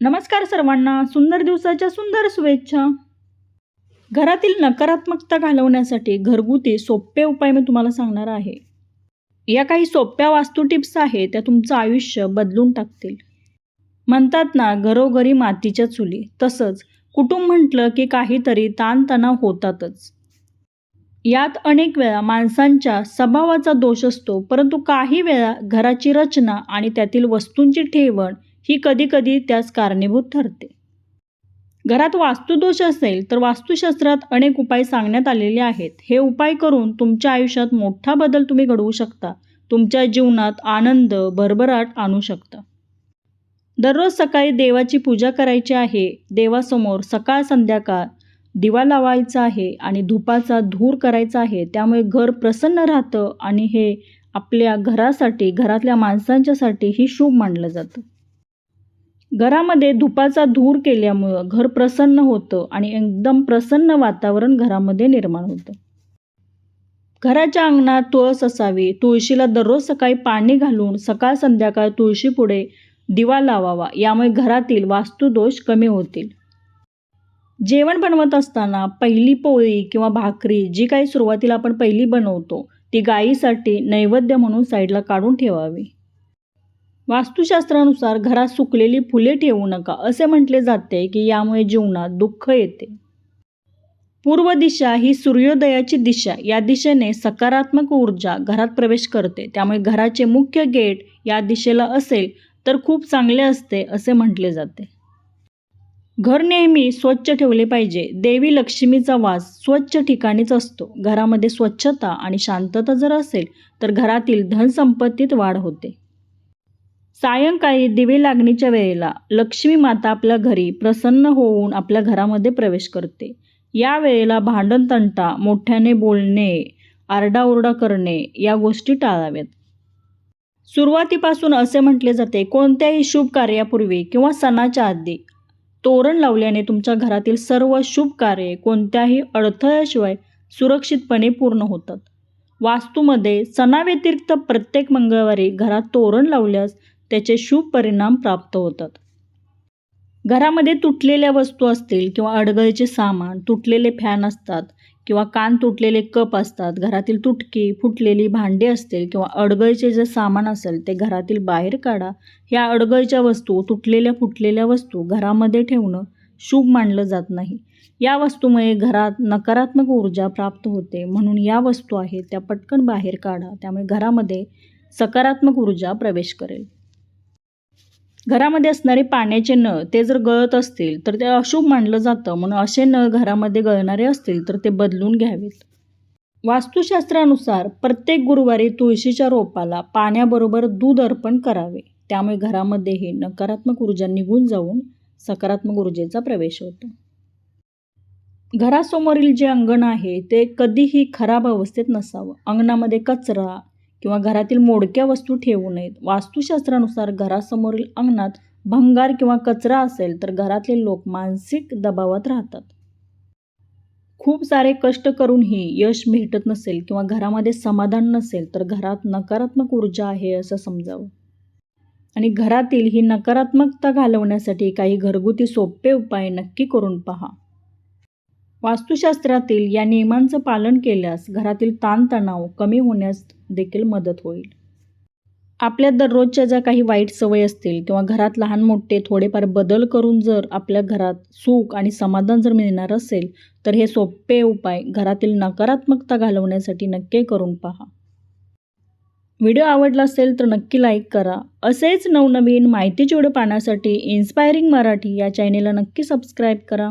नमस्कार सर्वांना सुंदर दिवसाच्या सुंदर शुभेच्छा. घरातील नकारात्मकता घालवण्यासाठी घरगुती सोपे उपाय मी तुम्हाला सांगणार आहे. या काही सोप्या वास्तू टिप्स आहेत त्या तुमचं आयुष्य बदलून टाकतील. म्हणतात ना घरोघरी मातीच्या चुली. तसंच कुटुंब म्हटलं की काहीतरी ताणतणाव होतातच. यात अनेक वेळा माणसांच्या स्वभावाचा दोष असतो परंतु काही वेळा घराची रचना आणि त्यातील वस्तूंची ठेवण ही कधीकधी त्यास कारणीभूत ठरते. घरात वास्तुदोष असेल तर वास्तुशास्त्रात अनेक उपाय सांगण्यात आलेले आहेत. हे उपाय करून तुमच्या आयुष्यात मोठा बदल तुम्ही घडवू शकता. तुमच्या जीवनात आनंद भरभराट आणू शकता. दररोज सकाळी देवाची पूजा करायची आहे. देवासमोर सकाळ संध्याकाळ दिवा लावायचा आहे आणि धुपाचा धूर करायचा आहे. त्यामुळे घर प्रसन्न राहतं आणि हे आपल्या घरासाठी घरातल्या माणसांच्यासाठी ही शुभ मानलं जातं. घरामध्ये धुपाचा धूर केल्यामुळं घर प्रसन्न होतं आणि एकदम प्रसन्न वातावरण घरामध्ये निर्माण होतं. घराच्या अंगणात तुळस असावी तुळशीला दररोज सकाळी पाणी घालून सकाळ संध्याकाळ तुळशीपुढे दिवा लावावा यामुळे घरातील वास्तुदोष कमी होतील. जेवण बनवत असताना पहिली पोळी किंवा भाकरी जी काही सुरुवातीला आपण पहिली बनवतो ती गायीसाठी नैवेद्य म्हणून साईडला काढून ठेवावी. वास्तुशास्त्रानुसार घरात सुकलेली फुले ठेवू नका असे म्हटले जाते की यामुळे जीवनात दुःख येते. पूर्व दिशा ही सूर्योदयाची दिशा. या दिशेने सकारात्मक ऊर्जा घरात प्रवेश करते. त्यामुळे घराचे मुख्य गेट या दिशेला असेल तर खूप चांगले असते असे म्हटले जाते. घर नेहमी स्वच्छ ठेवले पाहिजे. देवी लक्ष्मीचा वास स्वच्छ ठिकाणीच असतो. घरामध्ये स्वच्छता आणि शांतता जर असेल तर घरातील धनसंपत्तीत वाढ होते. सायंकाळी दिवे लागणीच्या वेळेला लक्ष्मी माता आपल्या घरी प्रसन्न होऊन आपल्या घरामध्ये प्रवेश करते. या वेळेला भांडण तंटा मोठ्याने बोलणे आरडाओरडा करणे या गोष्टी टाळाव्यात. सुरुवातीपासून असे म्हटले जाते कोणत्याही शुभ कार्यापूर्वी किंवा सणाच्या आधी तोरण लावल्याने तुमच्या घरातील सर्व शुभ कार्ये कोणत्याही अडथळ्याशिवाय सुरक्षितपणे पूर्ण होतात. वास्तूमध्ये सणाव्यतिरिक्त प्रत्येक मंगळवारी घरात तोरण लावल्यास त्याचे शुभ परिणाम प्राप्त होतात. घरामध्ये तुटलेल्या वस्तू असतील किंवा अडगळीचे सामान तुटलेले फॅन असतात किंवा कान तुटलेले कप असतात घरातील तुटकी फुटलेली भांडी असतील किंवा अडगळीचे जे सामान असेल ते घरातील बाहेर काढा. ह्या अडगळीच्या वस्तू तुटलेल्या फुटलेल्या वस्तू घरामध्ये ठेवणं शुभ मानलं जात नाही. या वस्तूमुळे घरात नकारात्मक ऊर्जा प्राप्त होते. म्हणून या वस्तू आहेत त्या पटकन बाहेर काढा. त्यामुळे घरामध्ये सकारात्मक ऊर्जा प्रवेश करेल. घरामध्ये असणारे पाण्याचे नळ ते जर गळत असतील तर ते अशुभ मानलं जातं. म्हणून असे नळ घरामध्ये गळणारे असतील तर ते बदलून घ्यावेत. वास्तुशास्त्रानुसार प्रत्येक गुरुवारी तुळशीच्या रोपाला पाण्याबरोबर दूध अर्पण करावे. त्यामुळे घरामध्येही नकारात्मक ऊर्जा निघून जाऊन सकारात्मक ऊर्जेचा प्रवेश होतो. घरासमोरील जे अंगण आहे ते कधीही खराब अवस्थेत नसावं. अंगणामध्ये कचरा किंवा घरातील मोडक्या वस्तू ठेवू नयेत. वास्तुशास्त्रानुसार घरासमोरील अंगणात भंगार किंवा कचरा असेल तर घरातले लोक मानसिक दबावात राहतात. खूप सारे कष्ट करूनही यश भेटत नसेल किंवा घरामध्ये समाधान नसेल तर घरात नकारात्मक ऊर्जा आहे असं समजावं. आणि घरातील ही नकारात्मकता घालवण्यासाठी काही घरगुती सोपे उपाय नक्की करून पहा. वास्तुशास्त्रातील या नियमांचं पालन केल्यास घरातील ताणतणाव कमी होण्यास देखील मदत होईल. आपल्या दररोजच्या ज्या काही वाईट सवयी असतील किंवा घरात लहान मोठे थोडेफार बदल करून जर आपल्या घरात सुख आणि समाधान जर मिळणार असेल तर हे सोपे उपाय घरातील नकारात्मकता घालवण्यासाठी नक्की करून पहा. व्हिडिओ आवडला असेल तर नक्की लाईक करा. असेच नवनवीन माहितीचे पाहण्यासाठी इन्स्पायरिंग मराठी या चॅनेलला नक्की सबस्क्राईब करा.